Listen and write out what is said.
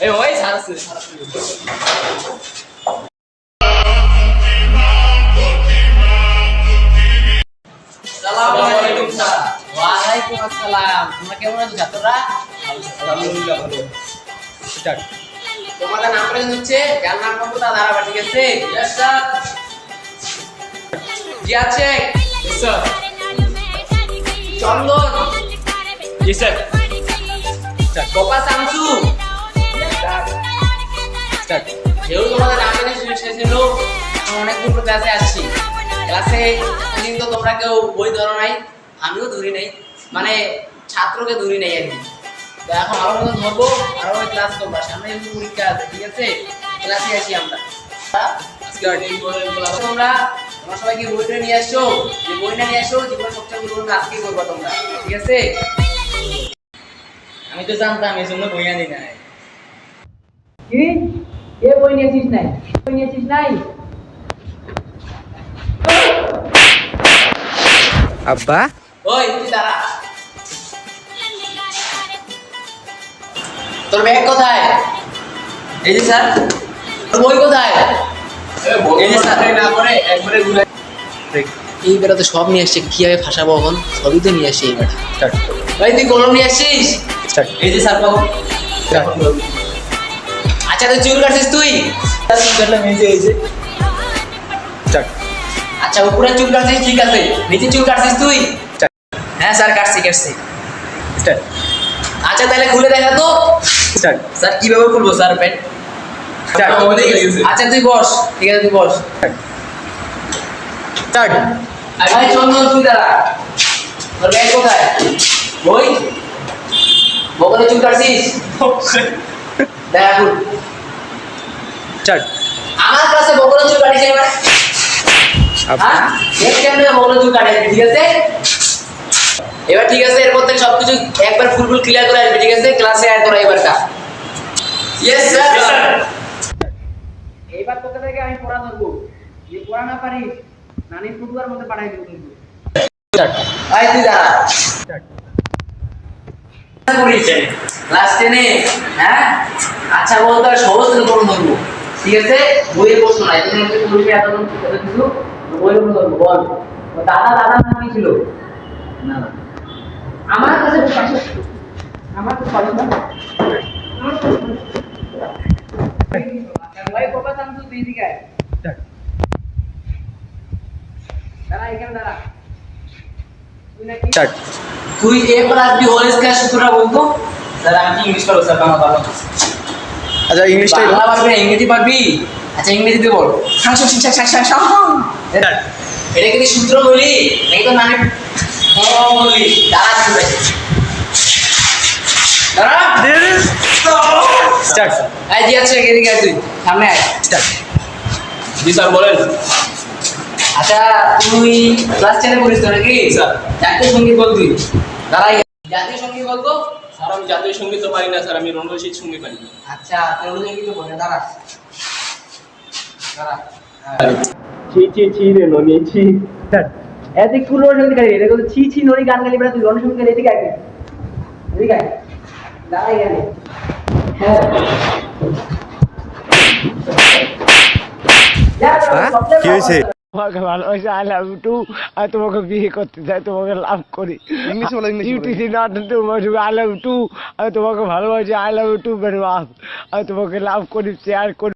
এই ওই ছাড়ছে ছাড়ছে সালাম আলাইকুম স্যার ওয়ালাইকুম আসসালাম তোমরা কেমন আছো ছাত্ররা আলহামদুলিল্লাহ ভালো স্টার্ট তোমাদের নাম প্রেজেন্ট হচ্ছে যার নাম করব তার দাঁড়াবা ঠিক আছে ইয়েস স্যার জি আছে sir Chandan ji sir Gopa Shamsu start যেহেতু তোমাদের শেষেছিল এখন অনেক দূর ক্লাসে আসছি ক্লাসে এতদিন তো তোমরা কেউ বই ধরো নাই, আমিও ধরি নাই মানে ছাত্রকে ধরি নাই আর কি। তো এখন আরও মতো ধরবো, আরও ক্লাস তোমরা সামনে কিন্তু পরীক্ষা আছে, ঠিক আছে? ক্লাসে আসি আমরা। আজকে তোমরা তোমরা সবাই কি বইটা নিয়ে আসছো? যে বইটা নিয়ে আসো জীবনে সবচেয়ে গুরুত্বপূর্ণ আজকেই করব তোমরা, ঠিক আছে? আমি তো জানতাম, এই জন্য বই আনি নাই। কি? এ বই নিয়েছিস নাই বই নিয়েছিস নাই? আব্বা? ওই তুই দাঁড়া। তোর ব্যাগ কোথায়? এই যে স্যার তোর বই কোথায়? এই যে স্যার। না করে একবারে ঘুরে এই বেলা তো সব নিয়ে আসছে কীভাবে ফাঁসাবো এখন? সবই তো নিয়ে আসছে এই বেলা স্টার্ট। ভাই তুই কলম নিয়ে আসছিস? স্টার্ট। এই যে স্যার বাবু আচ্ছা তুই? চুল কাটছিস তুই আচ্ছা উপরে চুল কাটছিস ঠিক আছে। নিচে চুল কাটছিস তুই? হ্যাঁ স্যার কাটছি কাটছি। আচ্ছা তাহলে খুলে দেখা তো। স্যার কীভাবে খুলবো স্যার প্যান্ট আচ্ছা তুই বস ঠিক আছে তুই বস। স্টার্ট। ভাই চন্দন তুই দাঁড়া। তোর ব্যাগ কোথায়? বই? বগলে চুল কাটছিস? দেখা স্টার্ট আমার কাছে বগলে চুল এবার আব্বা হ্যাঁ? নেক্সট টাইম থেকে বগলে চুল কাটে ঠিক আছে? এবার ঠিক আছে এরপর থেকে সবকিছু একবার ফুল ফুল ক্লিয়ার করে আসবে ঠিক আছে? ক্লাসে আয় তোরা এবারটা। ইয়েস স্যার এইবার তোকে থেকে আমি পড়া ধরবো? যে পড়া না পারিস নানি ফুটবলের মধ্যে পাঠাই দেবো কিন্তু। স্টার্ট তুই দাঁড়া। করিস ক্লাস টেনে হ্যাঁ? আচ্ছা বলতে হবে সহজ করে কোনো ধরবো? ঠিক আছে? বইয়ের প্রশ্ন একটু এত কিছু বইয়ের ধরবো বল। দাদা দাদা কি ছিল? না আমার কাছে আমার তো পারিস না ভাই কোপা শামসু তুই দিকে দাঁড়া এখানে দাঁড়া। A plus B whole square সূত্রটা বলতো? স্যার আমি ইংলিশ করব স্যার বাংলা আচ্ছা ইংলিশটাই বাংলা পারবি না ইংরেজি পারবি? আচ্ছা ইংরেজিতে বল। সাংস শিক্ষা শাসা সহ স্টার্ট এটা কি সূত্র বলি? নাকি তো মানে ও বলি। দাঁড়া। দাঁড়া। স্টার্ট আয় জি আছে এদিকে আয় তুই। সামনে আয়। স্টার্ট জি স্যার বলেন। আচ্ছা তুই ক্লাস টেনে পড়িস তো নাকি? স্যার। জাতীয় সংগীত বল তুই দাঁড়াই জাতীয় সংগীত বলতো স্যার আমি জাতীয় সংগীত তো পারি না স্যার আমি রণশীত সংগীত পারি। আচ্ছা সংগীত বলে দাঁড়া। দাঁড়া ছি ছি ছি রে ননি ছি। এতে গালি গান গালি বেড়া তুই রণসঙ্গীত গালি এদিকে আয়। এদিকে আয়। দাঁড়াই গেলে হ্যাঁ? কি হয়েছে? তোমাকে ভালোবাসি আই লাভ ইউ টু আর তোমাকে বিয়ে করতে চাই তোমাকে লাভ করি। ইংলিশ বলো ইংলিশ ইউটিসি নট তোমার আই লাভ ইউ টু আর তোমাকে ভালোবাসি I love you too very much আমি তোমাকে লাভ করি শেয়ার করি।